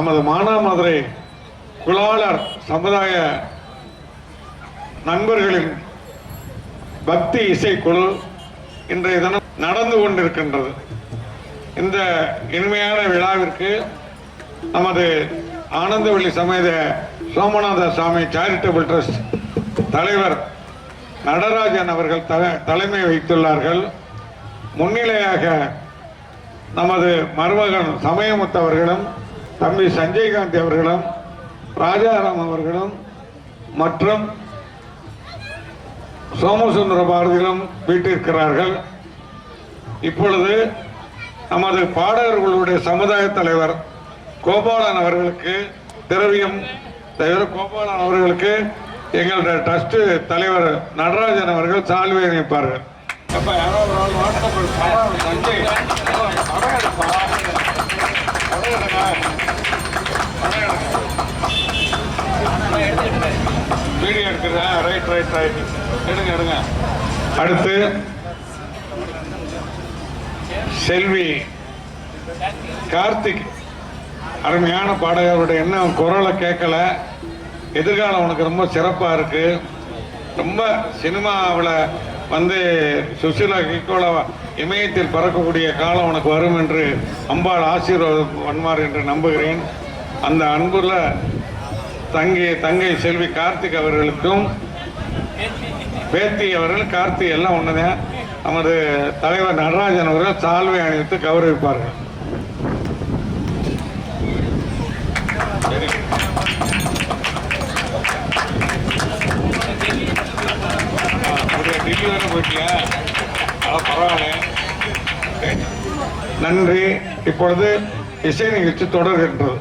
நமது மானாமதுரை குலாளர் சமுதாய நண்பர்களின் பக்தி இசைக்குழு இன்றைய தினம் நடந்து கொண்டிருக்கின்றது. இந்த இனிமையான விழாவிற்கு நமது ஆனந்தவள்ளி சமேத சோமநாத சாமி சேரிட்டபிள் ட்ரஸ்ட் தலைவர் நடராஜன் அவர்கள் தல- தலைமை வைத்துள்ளார்கள். முன்னிலையாக நமது மருமகன் சமயமுத்தவர்களும் தம்பி சஞ்சய்காந்த் அவர்களும் ராஜாராம் அவர்களும் மற்றும் சோமசுந்தர பாரதிகளும் வீட்டிருக்கிறார்கள். இப்பொழுது நமது பாடகர்களுடைய சமுதாய தலைவர் கோபாலன் அவர்களுக்கு திரவியம். தலைவர் கோபாலன் அவர்களுக்கு எங்களுடைய ட்ரஸ்ட் தலைவர் நடராஜன் அவர்கள் சால்வை அமைப்பார்கள் அப்ப யாரோ ஒரு ஆள் சஞ்சய். வீடியோ எடுக்கிறேன். ரைட் ரைட் ரைட் எடுங்க எடுங்க. அடுத்து செல்வி. கார்த்திக். அருமையான பாடகருடைய என்ன குரலை கேட்கல. எதிர்காலம் உனக்கு ரொம்ப சிறப்பாக இருக்கு. ரொம்ப சினிமாவில் வந்து சுசிலா கிக்கோல இமயத்தில் பறக்கக்கூடிய காலம் உனக்கு வரும் என்று அம்பாள் ஆசீர்வாதம் வன்மார் என்று நம்புகிறேன். அந்த அன்புள்ள தங்கை தங்கை செல்வி கார்த்திக் அவர்களுக்கும் பேத்தி அவர்கள் கார்த்தி எல்லாம் ஒன்றுதான் நமது தலைவர் நடராஜன் அவர்கள் சால்வை அணிவித்து கௌரவிப்பார்கள். டெல்லி வரை போயிட்டியா பரவாயில்ல நன்றி. இப்பொழுது இசை நிகழ்ச்சி தொடர்கின்றது.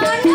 Thank you.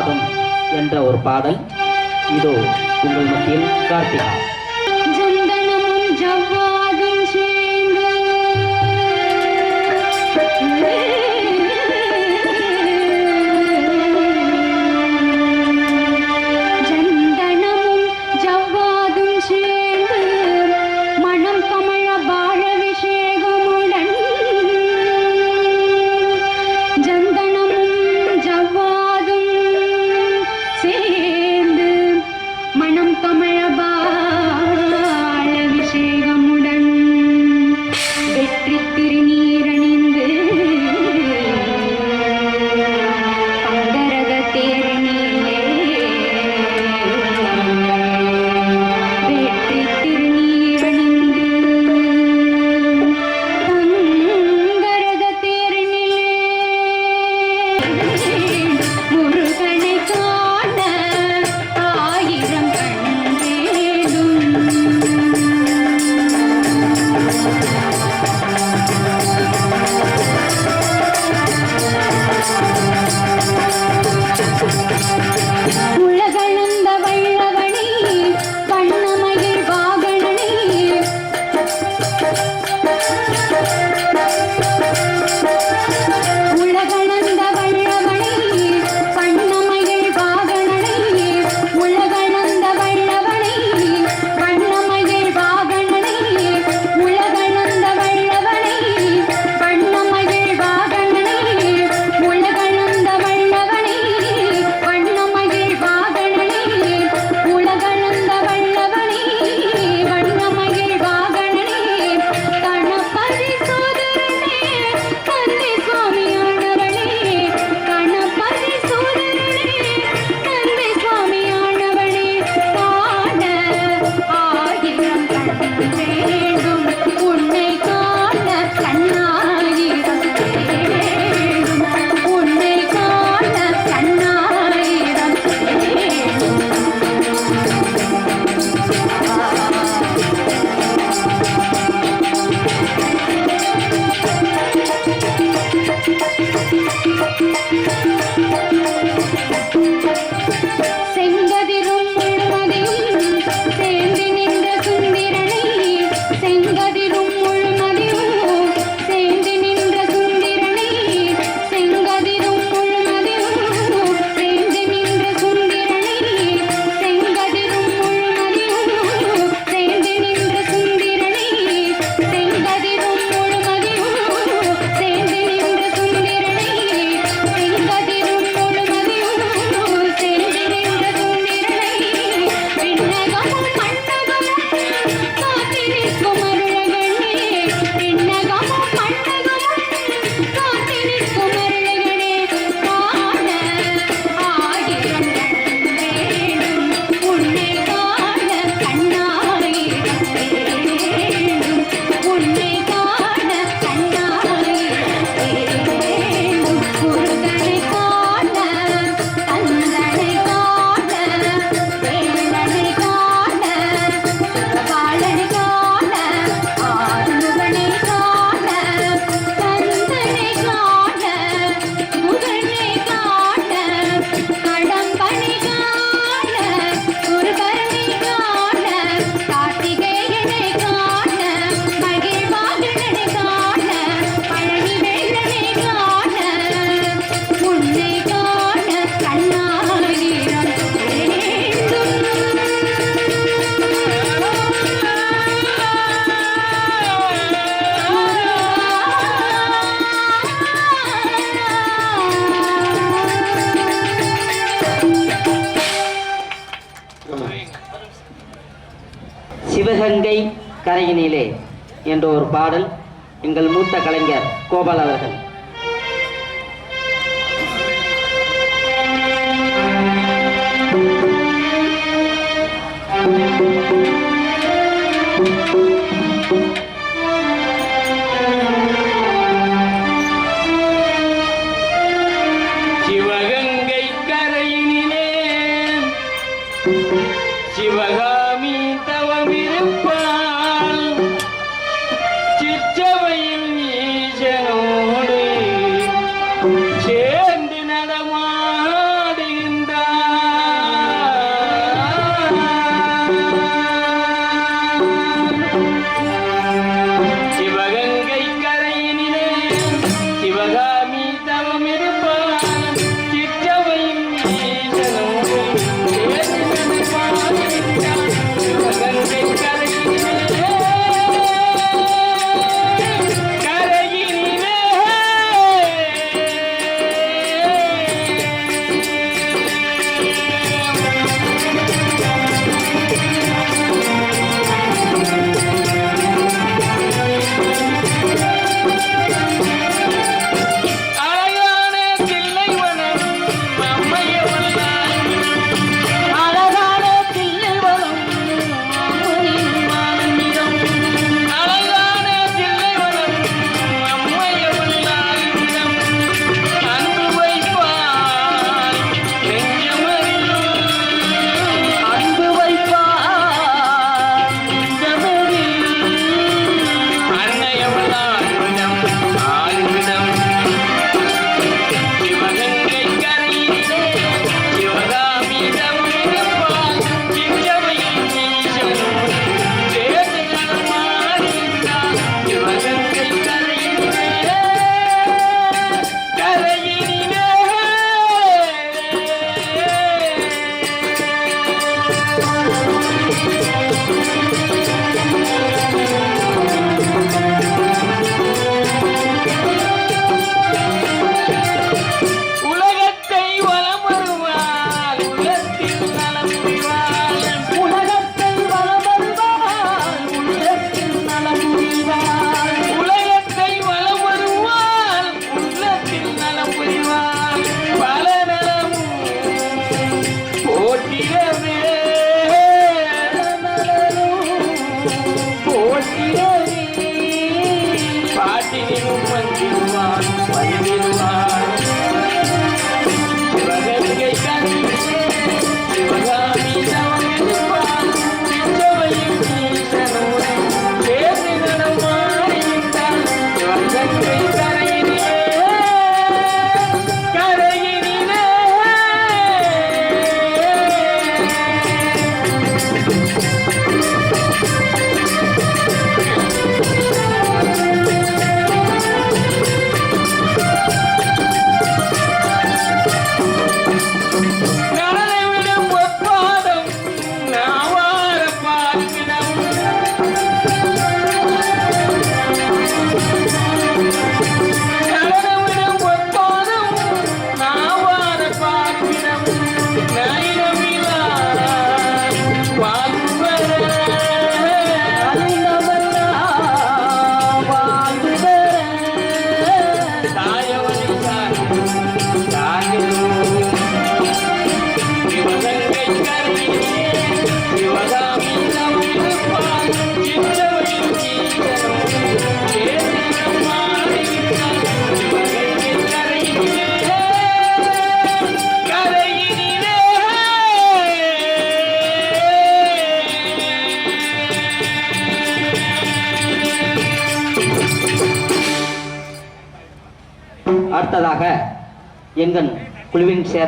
போதாதும் என்ற ஒரு பாடல். இதோ உங்கள் மத்தியில் கார்த்திகா. கரையினிலே என்ற ஒரு பாடல் எங்கள் மூத்த கலைஞர் கோபால் அவர்கள்.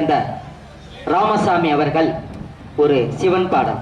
சேர்ந்த ராமசாமி அவர்கள் ஒரு சிவன் பாடம்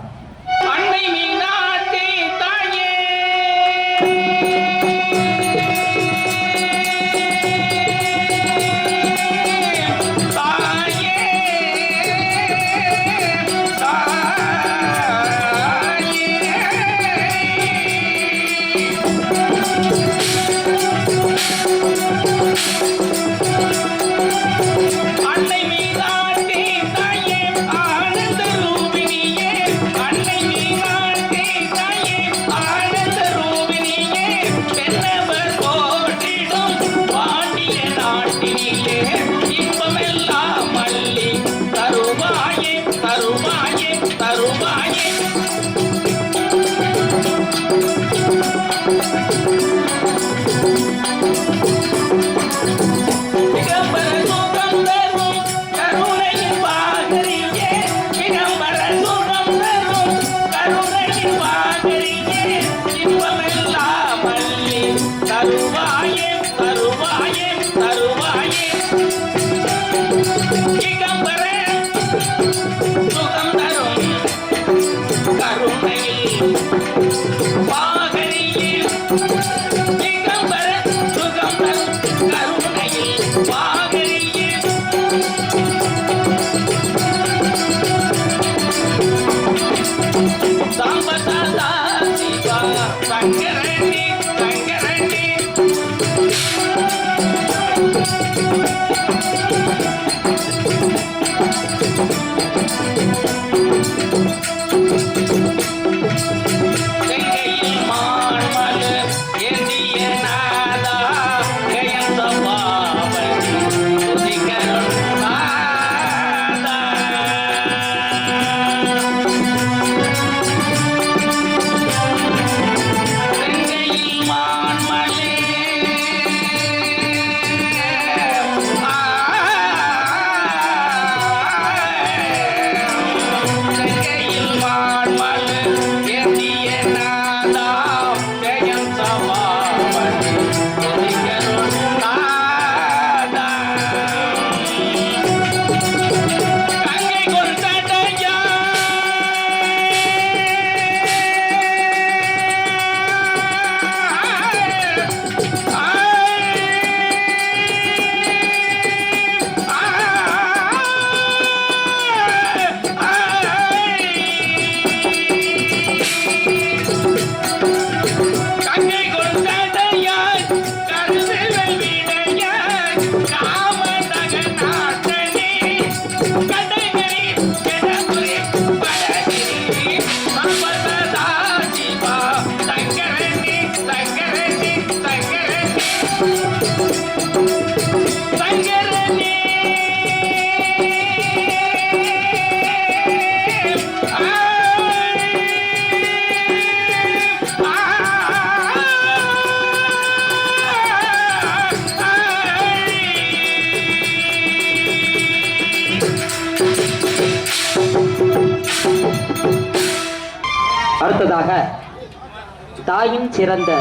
தாயும் சிறந்த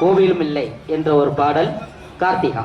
கோவிலும் இல்லை என்ற ஒரு பாடல் கார்த்திகா.